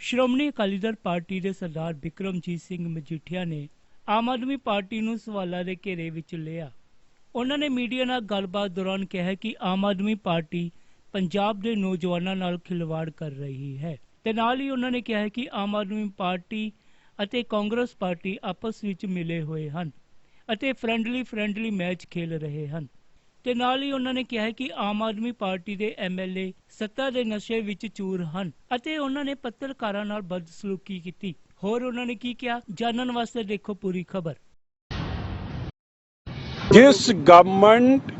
Shiromani Akali Dal party ਦੇ ਸਰਦਾਰ ਬਿਕਰਮਜੀਤ ਸਿੰਘ ਮਜੀਠੀਆ ਨੇ ਆਮ Aadmi party ਨੂੰ ਸਵਾਲਾਂ ਦੇ ਘੇਰੇ ਵਿੱਚ ਲਿਆ। ਉਹਨਾਂ ਨੇ ਮੀਡੀਆ ਨਾਲ ਗੱਲਬਾਤ ਦੌਰਾਨ ਕਿਹਾ ਕਿ ਆਮ ਆਦਮੀ ਪਾਰਟੀ ਪੰਜਾਬ ਦੇ ਨੌਜਵਾਨਾਂ ਨਾਲ ਖਿਲਵਾੜ ਕਰ ਰਹੀ ਹੈ। ਤੇ ਨਾਲ ਹੀ ਉਹਨਾਂ ਨੇ ਕਿਹਾ ਕਿ ਆਮ ਆਦਮੀ ਪਾਰਟੀ ਅਤੇ ਕਾਂਗਰਸ ਪਾਰਟੀ ਆਪਸ ਵਿੱਚ ਮਿਲੇ ਹੋਏ ਹਨ ਅਤੇ ਫ੍ਰੈਂਡਲੀ ਫ੍ਰੈਂਡਲੀ ਮੈਚ ਖੇਲ ਰਹੇ ਹਨ। ਤੇ ਨਾਲ ਹੀ ਉਹਨਾਂ ਨੇ ਕਿਹਾ ਕਿ ਆਮ ਆਦਮੀ ਪਾਰਟੀ ਦੇ ਐਮਐਲਏ ਸੱਤਾ ਦੇ ਨਸ਼ੇ ਵਿੱਚ ਚੂਰ ਹਨ ਅਤੇ ਉਹਨਾਂ ਨੇ ਪੱਤਰਕਾਰਾਂ ਨਾਲ ਬਦਸਲੂਕੀ ਕੀਤੀ। ਹੋਰ ਉਹਨਾਂ ਨੇ ਕੀ ਕਿਹਾ? ਜਾਣਨ ਵਾਸਤੇ ਦੇਖੋ ਪੂਰੀ ਖਬਰ। This government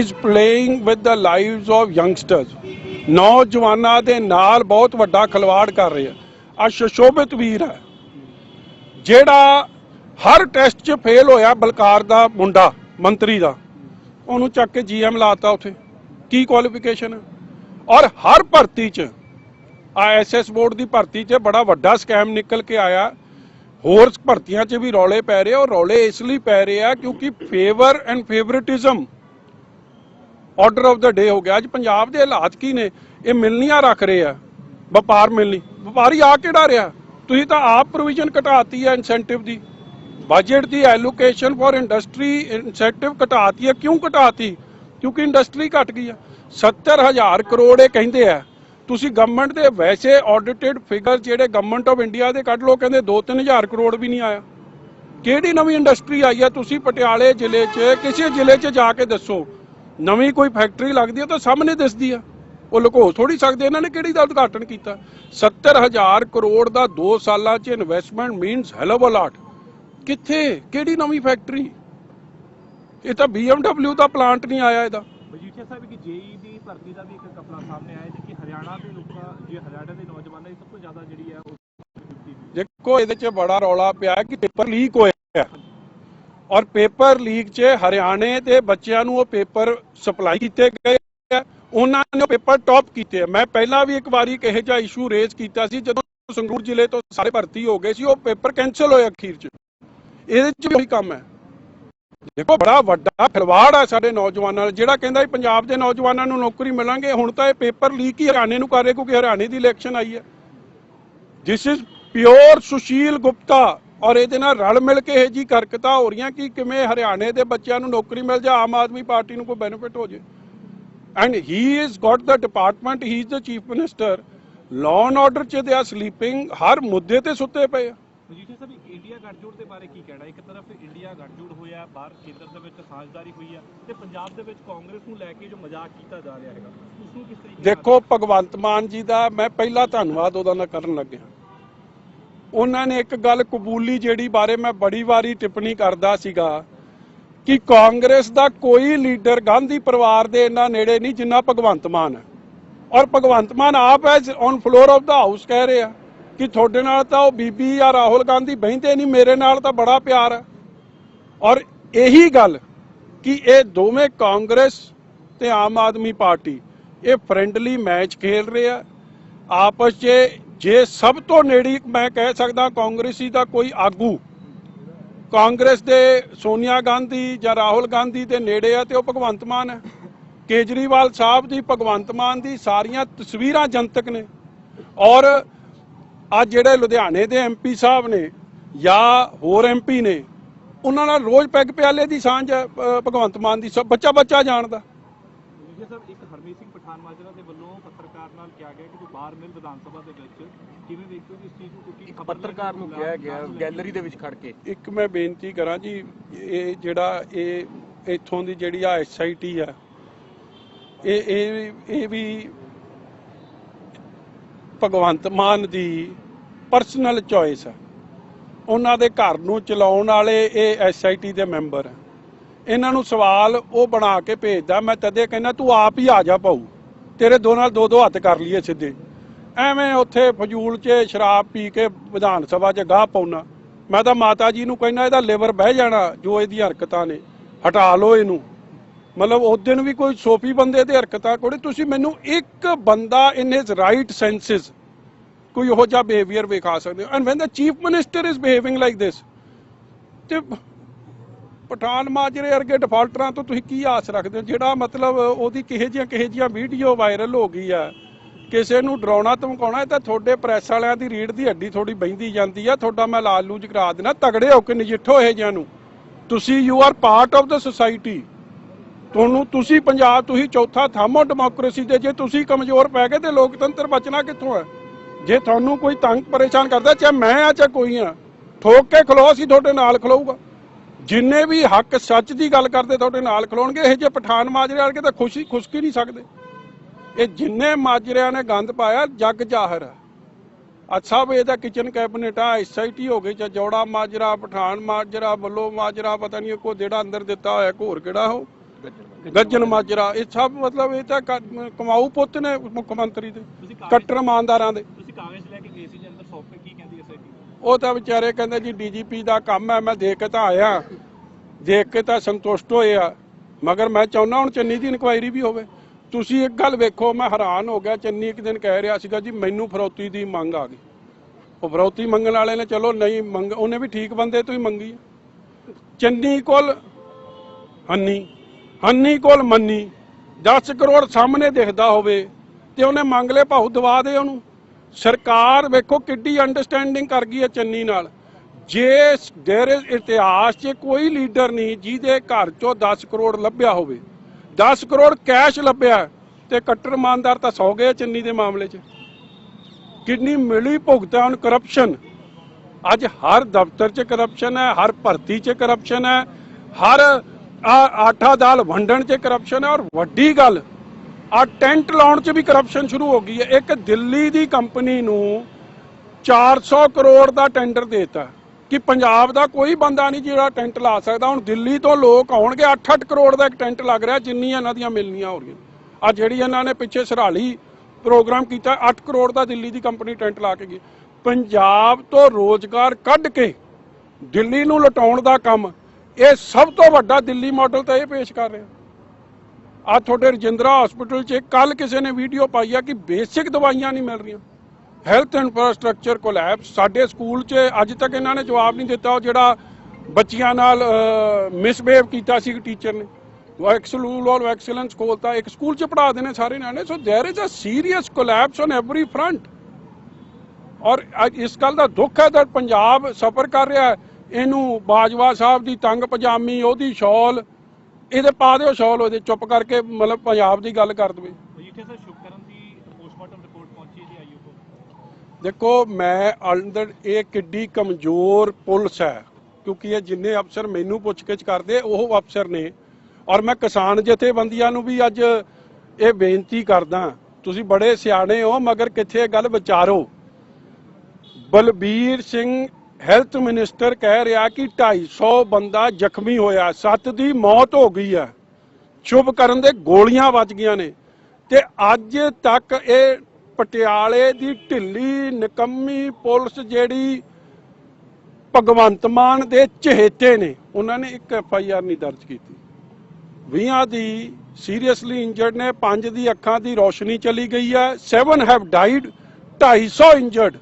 is playing with the lives of youngsters. ਨੌਜਵਾਨਾਂ ਦੇ ਨਾਲ ਬਹੁਤ ਵੱਡਾ ਖਿਲਵਾੜ ਕਰ ਰਹੇ ਆ। ਆ ਸ਼ਸ਼ੋਭਿਤ ਵੀਰ ਹੈ। ਜਿਹੜਾ ਹਰ ਟੈਸਟ 'ਚ ਫੇਲ ਹੋਇਆ ਬਲਕਾਰ ਦਾ ਮੁੰਡਾ, ਮੰਤਰੀ ਦਾ। ਉਹਨੂੰ ਚੱਕ ਕੇ ਜੀਐਮ ਲਾਤਾ ਉੱਥੇ। ਕੀ ਕੁਆਲੀਫਿਕੇਸ਼ਨ ਹੈ ਔਰ ਹਰ ਭਰਤੀ 'ਚ ਆਈਐਸਐਸ ਬੋਰਡ ਦੀ ਭਰਤੀ 'ਚ ਬੜਾ ਵੱਡਾ ਸਕੈਮ ਨਿਕਲ ਕੇ ਆਇਆ। ਹੋਰ ਭਰਤੀਆਂ 'ਚ ਵੀ ਰੌਲੇ ਪੈ ਰਹੇ ਔਰ ਰੌਲੇ ਇਸ ਲਈ ਪੈ ਰਹੇ ਆ ਕਿਉਂਕਿ favour and favouritism order of the day ਹੋ ਗਿਆ। ਅੱਜ ਪੰਜਾਬ ਦੇ ਹਾਲਾਤ ਕੀ ਨੇ? ਇਹ ਮਿਲਨੀਆਂ ਰੱਖ ਰਹੇ ਆ। ਵਪਾਰ ਮਿਲਣੀ। ਵਪਾਰੀ ਆ ਕਿਹੜਾ ਰਿਹਾ? ਤੁਸੀਂ ਤਾਂ ਆਪ ਪ੍ਰੋਵੀਜ਼ਨ ਘਟਾਤੀ ਹੈ ਇਨਸੈਂਟਿਵ ਦੀ। ਬਜਟ ਦੀ ਐਲੋਕੇਸ਼ਨ ਫॉर ਇੰਡਸਟਰੀ ਇਨਸੈਂਟਿਵ ਘਟਾਤੀ ਹੈ। ਕਿਉਂ ਘਟਾਤੀ? ਕਿਉਂਕਿ ਇੰਡਸਟਰੀ ਘਟ ਗਈ ਆ 70000 ਕਰੋੜ ਇਹ ਕਹਿੰਦੇ ਆ। ਤੁਸੀਂ ਗਵਰਨਮੈਂਟ ਦੇ ਵੈਸੇ ਆਡਿਟਡ ਫਿਗਰ ਜਿਹੜੇ ਗਵਰਨਮੈਂਟ ਆਫ ਇੰਡੀਆ ਦੇ ਕੱਢ ਲੋ ਕਹਿੰਦੇ 2-3000 ਕਰੋੜ ਵੀ ਨਹੀਂ ਆਇਆ। ਕਿਹੜੀ ਨਵੀਂ ਇੰਡਸਟਰੀ ਆਈ ਹੈ? ਤੁਸੀਂ ਪਟਿਆਲੇ ਜ਼ਿਲ੍ਹੇ 'ਚ, ਕਿਸੇ ਜ਼ਿਲ੍ਹੇ 'ਚ ਜਾ ਕੇ ਦੱਸੋ। ਨਵੀਂ ਕੋਈ ਫੈਕਟਰੀ ਲੱਗਦੀ ਹੈ ਤਾਂ ਸਾਹਮਣੇ ਦਿਸਦੀ ਆ। ਉਹ ਲੁਕੋ ਥੋੜੀ ਸਕਦੇ ਇਹਨਾਂ ਨੇ ਕਿਹੜੀ ਦਾ ਉਦਘਾਟਨ ਕੀਤਾ। 70000 ਕਰੋੜ ਦਾ 2 ਸਾਲਾਂ 'ਚ ਇਨਵੈਸਟਮੈਂਟ ਮੀਨਸ ਹੈਲ ਅਲਾਟ ਕਿੱਥੇ? ਕਿਹੜੀ ਨਵੀਂ ਫੈਕਟਰੀ ਇਹ ਤਾਂ BMW ਦਾ ਪਲਾਂਟ ਨਹੀਂ ਆਇਆ ਇਹਦਾ। ਮਜੀਠੀਆ ਸਾਹਿਬ ਕਿ ਜੇਈ ਦੀ ਭਰਤੀ ਦਾ ਵੀ ਇੱਕ ਕਪੜਾ ਸਾਹਮਣੇ ਆਇਆ ਜੀ ਕਿ ਹਰਿਆਣਾ ਦੇ ਲੋਕਾਂ ਜੇ ਹਰਿਆਣਾ ਦੇ ਨੌਜਵਾਨਾਂ ਦੀ ਸਭ ਤੋਂ ਜ਼ਿਆਦਾ ਜਿਹੜੀ ਹੈ ਉਹ ਦੇਖੋ ਇਹਦੇ 'ਚ ਬੜਾ ਰੌਲਾ ਪਿਆ ਕਿ ਪੇਪਰ ਲੀਕ ਹੋਇਆ। ਔਰ ਪੇਪਰ ਲੀਕ 'ਚ ਹਰਿਆਣੇ ਦੇ ਬੱਚਿਆਂ ਨੂੰ ਉਹ ਪੇਪਰ ਸਪਲਾਈ ਕੀਤੇ ਗਏ। ਉਹਨਾਂ ਨੇ ਪੇਪਰ ਟੌਪ ਕੀਤੇ। ਮੈਂ ਪਹਿਲਾਂ ਵੀ ਇੱਕ ਵਾਰੀ ਇੱਕ ਇਹੋ ਜਿਹਾ ਇਸ਼ੂ ਰੇਜ਼ ਕੀਤਾ ਸੀ ਜਦੋਂ ਸੰਗਰੂਰ ਜ਼ਿਲ੍ਹੇ ਤੋਂ ਸਾਰੇ ਭਰਤੀ ਹੋ ਗਏ ਸੀ ਉਹ ਪੇਪਰ ਕੈਨਸਲ ਹੋਏ ਅਖੀਰ 'ਚ। ਇਹਦੇ 'ਚ ਵੀ ਉਹੀ ਕੰਮ ਹੈ। ਦੇਖੋ, ਬੜਾ ਵੱਡਾ ਖਿਲਵਾੜ ਹੈ ਸਾਡੇ ਨੌਜਵਾਨਾਂ ਨਾਲ, ਜਿਹੜਾ ਕਹਿੰਦਾ ਪੰਜਾਬ ਦੇ ਨੌਜਵਾਨਾਂ ਨੂੰ ਨੌਕਰੀ ਮਿਲਾਂਗੇ, ਹੁਣ ਤਾਂ ਇਹ ਪੇਪਰ ਲੀਕ ਹੀ ਹਰਿਆਣੇ ਨੂੰ ਕਰ ਰਹੇ, ਕਿਉਂਕਿ ਹਰਿਆਣੇ ਦੀ ਇਲੈਕਸ਼ਨ ਆਈ ਹੈ। This is pure Sushil Gupta ਔਰ ਇਹਦੇ ਨਾਲ ਰਲ ਮਿਲ ਕੇ ਇਹ ਜੀ ਕਰਕਤਾ ਹੋ ਰਹੀਆਂ ਕਿ ਕਿਵੇਂ ਹਰਿਆਣੇ ਦੇ ਬੱਚਿਆਂ ਨੂੰ ਨੌਕਰੀ ਮਿਲ ਜਾ ਆਮ ਆਦਮੀ ਪਾਰਟੀ ਨੂੰ ਕੋਈ ਬੈਨੀਫਿਟ ਹੋ ਜੇ and he is got the department he is the chief minister law and order ਚ ਦੇ ਆ ਸਲੀਪਿੰਗ ਹਰ ਮੁੱਦੇ ਤੇ ਸੁੱਤੇ ਪਏ ਆ। ਮਜੀਠੀਆ ਸਾਹਿਬ ਇੰਡੀਆ ਗੱਠਜੋੜ ਦੇ ਬਾਰੇ ਕੀ ਕਹਿਣਾ? ਇੱਕ ਤਰਫ ਇੰਡੀਆ ਗੱਠਜੋੜ ਹੋਇਆ, ਬਾਹਰ ਕੇਂਦਰ ਦੇ ਵਿੱਚ ਸਾਂਝਦਾਰੀ ਹੋਈ ਹੈ ਤੇ ਪੰਜਾਬ ਦੇ ਵਿੱਚ ਕਾਂਗਰਸ ਨੂੰ ਲੈ ਕੇ ਜੋ ਮਜ਼ਾਕ ਕੀਤਾ ਜਾ ਰਿਹਾ ਹੈਗਾ, ਉਸ ਨੂੰ ਕਿਸ ਤਰੀਕੇ ਦੇਖੋ, ਭਗਵੰਤ ਮਾਨ ਜੀ ਦਾ ਮੈਂ ਪਹਿਲਾ ਧੰਨਵਾਦ ਉਹਦਾ ਨਾਲ ਕਰਨ ਲੱਗਿਆ। ਉਹਨਾਂ ਨੇ ਇੱਕ ਗੱਲ ਕਬੂਲੀ ਜਿਹੜੀ ਬਾਰੇ ਮੈਂ ਬੜੀ ਵਾਰੀ ਟਿੱਪਣੀ ਕਰਦਾ ਸੀਗਾ ਕਿ ਕਾਂਗਰਸ ਦਾ ਕੋਈ ਲੀਡਰ ਗਾਂਧੀ ਪਰਿਵਾਰ ਦੇ ਇੰਨਾ ਨੇੜੇ ਨਹੀਂ ਜਿੰਨਾ ਭਗਵੰਤ ਮਾਨ ਹੈ। ਔਰ ਭਗਵੰਤ ਮਾਨ ਆਪ ਐ on floor of the house ਕਹਿ ਰਹੇ। ਆ ਕਿ ਤੁਹਾਡੇ ਨਾਲ ਤਾਂ ਉਹ ਬੀਬੀ ਜਾਂ ਰਾਹੁਲ ਗਾਂਧੀ ਬਹਿੰਦੇ ਨਹੀਂ, ਮੇਰੇ ਨਾਲ ਤਾਂ ਬੜਾ ਪਿਆਰ ਹੈ। ਔਰ ਇਹੀ ਗੱਲ ਕਿ ਇਹ ਦੋਵੇਂ ਕਾਂਗਰਸ ਤੇ ਆਮ ਆਦਮੀ ਪਾਰਟੀ, ਇਹ ਫ੍ਰੈਂਡਲੀ ਮੈਚ ਖੇਲ ਰਹੇ ਆ। ਆਪਸ 'ਚ ਜੇ ਸਭ ਤੋਂ ਨੇੜੀ ਮੈਂ ਕਹਿ ਸਕਦਾ ਕਾਂਗਰਸੀ ਦਾ ਕੋਈ ਆਗੂ ਕਾਂਗਰਸ ਦੇ ਸੋਨੀਆ ਗਾਂਧੀ ਜਾਂ ਰਾਹੁਲ ਗਾਂਧੀ ਦੇ ਨੇੜੇ ਆ ਤੇ ਉਹ ਭਗਵੰਤ ਮਾਨ ਹੈ। ਕੇਜਰੀਵਾਲ ਸਾਹਿਬ ਦੀ ਭਗਵੰਤ ਮਾਨ ਦੀ ਸਾਰੀਆਂ ਤਸਵੀਰਾਂ ਜਨਤਕ ਨੇ। ਔਰ ਆ ਜਿਹੜੇ ਲੁਧਿਆਣੇ ਦੇ ਐਮਪੀ ਸਾਹਿਬ ਨੇ ਜਾਂ ਹੋਰ ਐਮਪੀ ਨੇ ਉਹਨਾਂ ਨਾਲ ਰੋਜ਼ ਪੈਗ ਪਿਆਲੇ ਦੀ ਸਾਂਝ ਭਗਵੰਤ ਮਾਨ ਦੀ ਸਭ ਬੱਚਾ ਬੱਚਾ ਜਾਣਦਾ। ਸਾਹਿਬ ਇੱਕ ਹਰਮੀਤ ਸਿੰਘ ਪਠਾਨ ਮਾਜਰਾ ਦੇ ਵੱਲੋਂ ਪੱਤਰਕਾਰ ਨਾਲ ਕਿਹਾ ਗਿਆ ਕਿ ਜੋ ਬਾਹਰ ਮਿਲ ਵਿਧਾਨ ਸਭਾ ਦੇ ਵਿੱਚ ਕਿਵੇਂ ਵੇਖਦੇ ਹੋ ਇਸ ਚੀਜ਼ ਨੂੰ ਕਿਉਂਕਿ ਇੱਕ ਪੱਤਰਕਾਰ ਨੂੰ ਕਿਹਾ ਗਿਆ ਗੈਲਰੀ ਦੇ ਵਿੱਚ ਖੜ ਕੇ। ਇੱਕ ਮੈਂ ਬੇਨਤੀ ਕਰਾਂ ਜੀ ਇਹ ਜਿਹੜਾ ਇਹ ਇੱਥੋਂ ਦੀ ਜਿਹੜੀ ਆ ਐਸਆਈਟੀ ਆ ਇਹ ਇਹ ਇਹ ਵੀ ਭਗਵੰਤ ਮਾਨ ਦੀ ਪਰਸਨਲ ਚੋਇਸ ਹੈ। ਉਹਨਾਂ ਦੇ ਘਰ ਨੂੰ ਚਲਾਉਣ ਵਾਲੇ ਇਹ ਐਸਆਈਟੀ ਦੇ ਮੈਂਬਰ ਹੈ। ਇਹਨਾਂ ਨੂੰ ਸਵਾਲ ਉਹ ਬਣਾ ਕੇ ਭੇਜਦਾ, ਮੈਂ ਤਦੇ ਕਹਿੰਦਾ, ਤੂੰ ਆਪ ਹੀ ਆ ਜਾ ਪਾਉ ਤੇਰੇ ਦੋ ਨਾਲ ਦੋ ਦੋ ਹੱਥ ਕਰ ਲਈਏ ਸਿੱਧੇ। ਐਵੇਂ ਉੱਥੇ ਫਜ਼ੂਲ 'ਚ ਸ਼ਰਾਬ ਪੀ ਕੇ ਵਿਧਾਨ ਸਭਾ 'ਚ ਗਾਹ ਪਾਉਣਾ। ਮੈਂ ਤਾਂ ਮਾਤਾ ਜੀ ਨੂੰ ਕਹਿੰਦਾ, ਇਹਦਾ ਲਿਵਰ ਬਹਿ ਜਾਣਾ ਜੋ ਇਹਦੀਆਂ ਹਰਕਤਾਂ ਨੇ। ਹਟਾ ਲਓ ਇਹਨੂੰ। ਮਤਲਬ ਉਸ ਦਿਨ ਵੀ ਕੋਈ ਸੋਫੀ ਬੰਦੇ ਦੇ ਹਰਕਤਾਂ ਕੋੜੇ ਤੁਸੀਂ ਮੈਨੂੰ ਇੱਕ ਬੰਦਾ ਇਨ ਹਿਸ ਰਾਈਟ ਸੈਂਸਸ ਕੋਈ ਉਹੋ ਜਿਹਾ ਬਿਹੇਵੀਅਰ ਵਿਖਾ ਸਕਦੇ ਹੋ। And when the chief minister is behaving like this ਤੇ ਪਠਾਨ ਮਾਜਰੇ ਵਰਗੇ ਡਿਫਾਲਟਰਾਂ ਤੋਂ ਤੁਸੀਂ ਕੀ ਆਸ ਰੱਖਦੇ ਹੋ? ਜਿਹੜਾ ਮਤਲਬ ਉਹਦੀ ਕਿਹੇ ਜੀਆਂ ਕਿਹੇ ਜੀਆਂ ਵੀਡੀਓ ਵਾਇਰਲ ਹੋ ਗਈ ਆ, ਕਿਸੇ ਨੂੰ ਡਰਾਉਣਾ ਧਮਕਾਉਣਾ, ਇਹ ਤਾਂ ਤੁਹਾਡੇ ਪ੍ਰੈਸ ਵਾਲਿਆਂ ਦੀ ਰੀੜ ਦੀ ਹੱਡੀ ਥੋੜੀ ਬਹਿੰਦੀ ਜਾਂਦੀ ਆ, ਤੁਹਾਡਾ ਮੈਂ ਲਾਲ ਲੂਜ ਕਰਾ ਦੇਣਾ ਤਗੜੇ ਹੋ ਕੇ ਨਜਿੱਠੋ ਇਹ ਜਿਹਾਂ ਨੂੰ। ਤੁਸੀਂ you are part of the society ਤੁਹਾਨੂੰ ਤੁਸੀਂ ਪੰਜਾਬ, ਤੁਸੀਂ ਚੌਥਾ ਥਾਮੋ ਡੈਮੋਕ੍ਰੇਸੀ ਦੇ, ਜੇ ਤੁਸੀਂ ਕਮਜ਼ੋਰ ਪੈ ਗਏ ਤੇ ਲੋਕਤੰਤਰ ਬਚਣਾ ਕਿੱਥੋਂ ਹੈ? ਜੇ ਤੁਹਾਨੂੰ ਕੋਈ ਤੰਗ ਪਰੇਸ਼ਾਨ ਕਰਦਾ, ਚਾਹੇ ਮੈਂ ਆ, ਚਾਹੇ ਕੋਈ ਆ, ਠੋਕ ਕੇ ਖਲੋ, ਅਸੀਂ ਤੁਹਾਡੇ ਨਾਲ ਖਲੋਊਗਾ। ਜਿੰਨੇ ਵੀ ਹੱਕ ਸੱਚ ਦੀ ਗੱਲ ਕਰਦੇ ਤੁਹਾਡੇ ਨਾਲ ਖਲੋਣਗੇ, ਇਹ ਜੇ ਪਠਾਨ ਮਾਜਰੇ ਵਾਲੇ ਤਾਂ ਖੁਸ਼ੀ, ਖੁਸ਼ਕੀ ਨਹੀਂ ਸਕਦੇ। ਇਹ ਜਿੰਨੇ ਮਾਜਰਿਆਂ ਨੇ ਗੰਦ ਪਾਇਆ, ਜੱਗ ਜ਼ਾਹਰ ਹੈ। ਅੱਜ ਸਭ ਇਹਦਾ ਕਿਚਨ ਕੈਬਨਿਟ ਆ ਐਸਆਈਟੀ ਹੋ ਗਈ ਜਾਂ ਜੋੜਾ ਮਾਜਰਾ, ਪਠਾਨ ਮਾਜਰਾ ਬੱਲੋ ਮਾਜਰਾ, ਪਤਾ ਨਹੀਂ ਕੋ, ਜਿਹੜਾ ਅੰਦਰ ਦਿੱਤਾ ਹੋਇਆ, ਘੋਰ ਕਿਹੜਾ ਹੋ? ਗੱਜਨ ਮਾਜਰਾ ਇਹ ਸਭ ਮਤਲਬ ਇਹ ਤਾਂ ਕ- ਕਮਾਊ ਪੁੱਤ ਨੇ ਮੁੱਖ ਮੰਤਰੀ ਦੇ ਤੁਸੀਂ ਕਾਗਜ਼ ਇਮਾਨਦਾਰਾਂ ਦੇ। ਤੁਸੀਂ ਕਾਗਜ਼ ਲੈ ਕੇ ਗਏ ਸੀ ਜੀ ਅੰਦਰ ਸੌਂਪ ਕੇ ਕਹਿੰਦੀ ਐਸਆਈਟੀ ਉਹ ਤਾਂ ਵਿਚਾਰੇ ਕਹਿੰਦੇ ਜੀ ਡੀਜੀਪੀ ਦਾ ਕੰਮ ਹੈ ਮੈਂ ਦੇਖ ਕੇ ਤਾਂ ਆਇਆ। ਦੇਖ ਕੇ ਤਾਂ ਸੰਤੁਸ਼ਟ ਹੋਏ ਆ। ਮਗਰ ਮੈਂ ਚਾਹੁੰਦਾ ਹੁਣ ਚੰਨੀ ਦੀ ਇਨਕੁਆਇਰੀ ਵੀ ਹੋਵੇ। ਤੁਸੀਂ ਇੱਕ ਗੱਲ ਵੇਖੋ ਮੈਂ ਹੈਰਾਨ ਹੋ ਗਿਆ ਚੰਨੀ ਇੱਕ ਦਿਨ ਕਹਿ ਰਿਹਾ ਸੀਗਾ ਜੀ ਮੈਨੂੰ ਫਰੌਤੀ ਦੀ ਮੰਗ ਆ ਗਈ। ਉਹ ਫਰੌਤੀ ਮੰਗਣ ਵਾਲੇ ਨੇ ਚਲੋ ਨਹੀਂ ਮੰਗ ਉਹਨੇ ਵੀ ਠੀਕ ਬੰਦੇ ਤੋਂ ਹੀ ਮੰਗੀ। ਚੰਨੀ ਕੋਲ ਹੰਨੀ। ਹੰਨੀ ਕੋਲ ਮੰਨੀ 10 ਕਰੋੜ ਸਾਹਮਣੇ ਦਿਖਦਾ ਹੋਵੇ ਤੇ ਉਹਨੇ ਮੰਗ ਲਏ ਭਾਉ ਦਵਾ ਦੇ ਉਹਨੂੰ। ਸਰਕਾਰ ਵੇਖੋ ਕਿੱਡੀ ਅੰਡਰਸਟੈਂਡਿੰਗ ਕਰ ਗਈ ਹੈ ਚੰਨੀ ਨਾਲ। ਜੇ ਦੇਰ ਇਤਿਹਾਸ 'ਚ ਕੋਈ ਲੀਡਰ ਨਹੀਂ ਜਿਹਦੇ ਘਰ 'ਚੋਂ 10 ਕਰੋੜ ਲੱਭਿਆ ਹੋਵੇ 10 ਕਰੋੜ ਕੈਸ਼ ਲੱਭਿਆ ਤੇ ਕੱਟਰ ਇਮਾਨਦਾਰ ਤਾਂ ਸੌ ਗਏ ਚੰਨੀ ਦੇ ਮਾਮਲੇ 'ਚ। ਕਿੰਨੀ ਮਿਲੀ ਭੁਗਤਾ ਹੁਣ ਕਰਪਸ਼ਨ ਅੱਜ ਹਰ ਦਫ਼ਤਰ 'ਚ ਕਰਪਸ਼ਨ ਹੈ, ਹਰ ਭਰਤੀ 'ਚ ਕਰਪਸ਼ਨ ਹੈ, ਹਰ ਆ- ਆਟਾ ਦਾਲ ਵੰਡਣ 'ਚ ਕਰਪਸ਼ਨ ਹੈ ਔਰ ਵੱਡੀ ਗੱਲ, ਆ ਟੈਂਟ ਲਾਉਣ 'ਚ ਵੀ ਕਰਪਸ਼ਨ ਸ਼ੁਰੂ ਹੋ ਗਈ ਹੈ। ਇੱਕ ਦਿੱਲੀ ਦੀ ਕੰਪਨੀ ਨੂੰ 400 ਕਰੋੜ ਦਾ ਟੈਂਡਰ ਦਿੱਤਾ। ਕਿ ਪੰਜਾਬ ਦਾ ਕੋਈ ਬੰਦਾ ਨਹੀਂ ਜਿਹੜਾ ਟੈਂਟ ਲਾ ਸਕਦਾ। ਹੁਣ ਦਿੱਲੀ ਤੋਂ ਲੋਕ ਆਉਣਗੇ 8-8 ਕਰੋੜ ਦਾ ਇੱਕ ਟੈਂਟ ਲੱਗ ਰਿਹਾ, ਜਿੰਨੀਆਂ ਇਹਨਾਂ ਦੀਆਂ ਮਿਲਣੀਆਂ ਹੋ ਰਹੀਆਂ। ਆ ਜਿਹੜੀ ਇਹਨਾਂ ਨੇ ਪਿੱਛੇ ਸਰਾਲੀ ਪ੍ਰੋਗਰਾਮ ਕੀਤਾ 8 ਕਰੋੜ ਦਾ ਦਿੱਲੀ ਦੀ ਕੰਪਨੀ ਟੈਂਟ ਲਾ ਕੇ ਗਈ। ਪੰਜਾਬ ਤੋਂ ਰੋਜ਼ਗਾਰ ਕੱਢ ਕੇ ਦਿੱਲੀ ਨੂੰ ਲਟਾਉਣ ਦਾ ਕੰਮ ਇਹ ਸਭ ਤੋਂ ਵੱਡਾ ਦਿੱਲੀ ਮਾਡਲ ਤਾਂ ਇਹ ਪੇਸ਼ ਕਰ ਰਿਹਾ ਆ ਤੁਹਾਡੇ ਰਜਿੰਦਰਾ ਹਸਪੀਟਲ 'ਚ ਕੱਲ ਕਿਸੇ ਨੇ ਵੀਡੀਓ ਪਾਈ ਆ ਕਿ ਬੇਸਿਕ ਦਵਾਈਆਂ ਨਹੀਂ ਮਿਲ ਰਹੀਆਂ ਹੈਲਥ ਇਨਫਰਾਸਟ੍ਰਕਚਰ ਕੋਲੈਪਸ ਸਾਡੇ ਸਕੂਲ 'ਚ ਅੱਜ ਤੱਕ ਇਹਨਾਂ ਨੇ ਜਵਾਬ ਨਹੀਂ ਦਿੱਤਾ ਉਹ ਜਿਹੜਾ ਬੱਚਿਆਂ ਨਾਲ ਮਿਸਬਿਹੇਵ ਕੀਤਾ ਸੀ ਟੀਚਰ ਨੇ ਉਹ ਐਕਸਲੂਲ ਆਲ ਐਕਸਲੈਂਸ ਖੋਲਤਾ ਇੱਕ ਸਕੂਲ 'ਚ ਪੜ੍ਹਾ ਦੇਣੇ ਸਾਰੇ ਨਿਆਣੇ so there is a serious collapse on every front ਔਰ ਅੱਜ ਇਸ ਗੱਲ ਦਾ ਦੁੱਖ ਹੈ ਕਿ ਪੰਜਾਬ ਸਫਰ ਕਰ ਰਿਹਾ ਹੈ ਇਹਨੂੰ ਬਾਜਵਾ ਸਾਹਿਬ ਦੀ ਤੰਗ ਪਜਾਮੀ ਉਹਦੀ ਸ਼ਾਲ ਇਹਦੇ ਪਾ ਦਿਓ ਸ਼ਾਲ ਉਹਦੇ ਚੁੱਪ ਕਰਕੇ ਮਤਲਬ ਪੰਜਾਬ ਦੀ ਗੱਲ ਕਰ ਦਵੇ। ਮਜੀਠੇ ਸਰ ਸ਼ੁਕਰਨ ਦੀ ਪੋਸਟਮਾਰਟਮ ਰਿਪੋਰਟ ਪਹੁੰਚੀ ਹੈ ਜੀ ਆਈਓ ਕੋਲ। ਦੇਖੋ ਮੈਂ ਅੰਦਰ ਇਹ ਕਿੱਡੀ ਕਮਜ਼ੋਰ ਪੁਲਿਸ ਹੈ ਕਿਉਂਕਿ ਇਹ ਜਿੰਨੇ ਅਫਸਰ ਮੈਨੂੰ ਪੁੱਛਗਿੱਛ ਕਰਦੇ ਉਹ ਅਫਸਰ ਨੇ। ਔਰ ਮੈਂ ਕਿਸਾਨ ਜਥੇਬੰਦੀਆਂ ਨੂੰ ਵੀ ਅੱਜ ਇਹ ਬੇਨਤੀ ਕਰਦਾ ਤੁਸੀਂ ਬੜੇ ਸਿਆਣੇ ਹੋ ਮਗਰ ਕਿੱਥੇ ਇਹ ਗੱਲ ਵਿਚਾਰੋ। ਬਲਬੀਰ ਸਿੰਘ ਹੈਲਥ ਮਿਨਿਸਟਰ ਕਹਿ ਰਿਹਾ ਕਿ 250 ਬੰਦਾ ਜ਼ਖਮੀ ਹੋਇਆ, ਸੱਤ ਦੀ ਮੌਤ ਹੋ ਗਈ ਹੈ। ਸ਼ੁਭ ਕਰਨ ਦੇ ਗੋਲੀਆਂ ਵੱਜ ਗਈਆਂ ਨੇ। ਤੇ ਅੱਜ ਤੱਕ ਇਹ ਪਟਿਆਲੇ ਦੀ ਢਿੱਲੀ ਨਿਕੰਮੀ ਪੁਲਿਸ ਜਿਹੜੀ ਭਗਵੰਤ ਮਾਨ ਦੇ ਚਹੇਤੇ ਨੇ, ਉਹਨਾਂ ਨੇ ਇੱਕ ਐਫ ਆਈ ਆਰ ਨਹੀਂ ਦਰਜ ਕੀਤੀ। 20 ਦੀ ਸੀਰੀਅਸਲੀ ਇੰਜਰਡ ਨੇ 5 ਦੀ ਅੱਖਾਂ ਦੀ ਰੋਸ਼ਨੀ ਚਲੀ ਗਈ ਹੈ। 7 have died 250 injured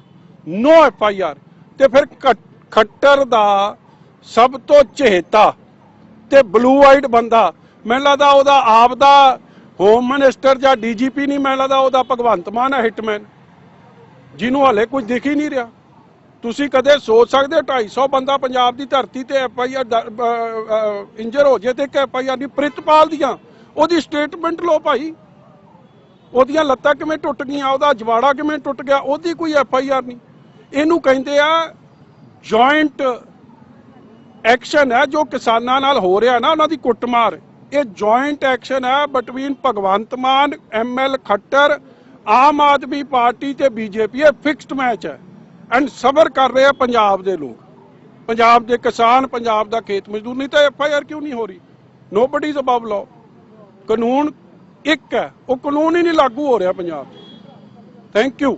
no F I R. ਤੇ ਫਿਰ ਖੱਟਰ ਦਾ ਸਭ ਤੋਂ ਚਹੇਤਾ ਤੇ ਬਲੂ ਆਈਡ ਬੰਦਾ, ਮੈਨੂੰ ਲੱਗਦਾ ਉਹਦਾ ਆਪ ਦਾ ਹੋਮ ਮਿਨਿਸਟਰ ਜਾਂ ਡੀਜੀਪੀ ਨਹੀਂ, ਮੈਨੂੰ ਲੱਗਦਾ ਉਹਦਾ ਭਗਵੰਤ ਮਾਨ ਹੈ ਹਿਟਮੈਨ ਜਿਹਨੂੰ ਹਲੇ ਕੁਝ ਦਿਖ ਹੀ ਨਹੀਂ ਰਿਹਾ। ਤੁਸੀਂ ਕਦੇ ਸੋਚ ਸਕਦੇ ਹੋ 250 ਬੰਦਾ ਪੰਜਾਬ ਦੀ ਧਰਤੀ ਤੇ ਐਫ ਆਈ ਆਰ ਇੰਜਰ ਹੋ ਜੇ ਤੇ ਇੱਕ ਐਫ ਆਈ ਆਰ ਨਹੀਂ ਪ੍ਰਿਤਪਾਲ ਦੀਆਂ, ਉਹਦੀ ਸਟੇਟਮੈਂਟ ਲਓ ਭਾਈ। ਉਹਦੀਆਂ ਲੱਤਾਂ ਕਿਵੇਂ ਟੁੱਟ ਗਈਆਂ, ਉਹਦਾ ਜਵਾੜਾ ਕਿਵੇਂ ਟੁੱਟ ਗਿਆ, ਉਹਦੀ ਕੋਈ ਐਫ ਆਈ ਆਰ ਨਹੀਂ। ਇਹਨੂੰ ਕਹਿੰਦੇ ਆ ਜੁਆਇੰਟ ਐਕਸ਼ਨ ਹੈ, ਜੋ ਕਿਸਾਨਾਂ ਨਾਲ ਹੋ ਰਿਹਾ ਨਾ, ਉਹਨਾਂ ਦੀ ਕੁੱਟਮਾਰ। ਇਹ ਜੁਆਇੰਟ ਐਕਸ਼ਨ ਹੈ between Bhagwant Mann ML Khattar, Aam Aadmi party ਤੇ ਬੀਜੇਪੀ ਇਹ ਫਿਕਸਡ ਮੈਚ ਹੈ। ਐਂਡ ਸਬਰ ਕਰ ਰਹੇ ਆ ਪੰਜਾਬ ਦੇ ਲੋਕ। ਪੰਜਾਬ ਦੇ ਕਿਸਾਨ, ਪੰਜਾਬ ਦਾ ਖੇਤ ਮਜ਼ਦੂਰ ਨਹੀਂ ਤਾਂ ਐਫ ਆਈ ਆਰ ਕਿਉਂ ਨਹੀਂ ਹੋ ਰਹੀ? ਨੋਬਡੀ ਇਜ਼ ਅਬਵ ਲਾਅ ਕਾਨੂੰਨ ਇੱਕ ਹੈ, ਉਹ ਕਾਨੂੰਨ ਹੀ ਨਹੀਂ ਲਾਗੂ ਹੋ ਰਿਹਾ Punjab thank you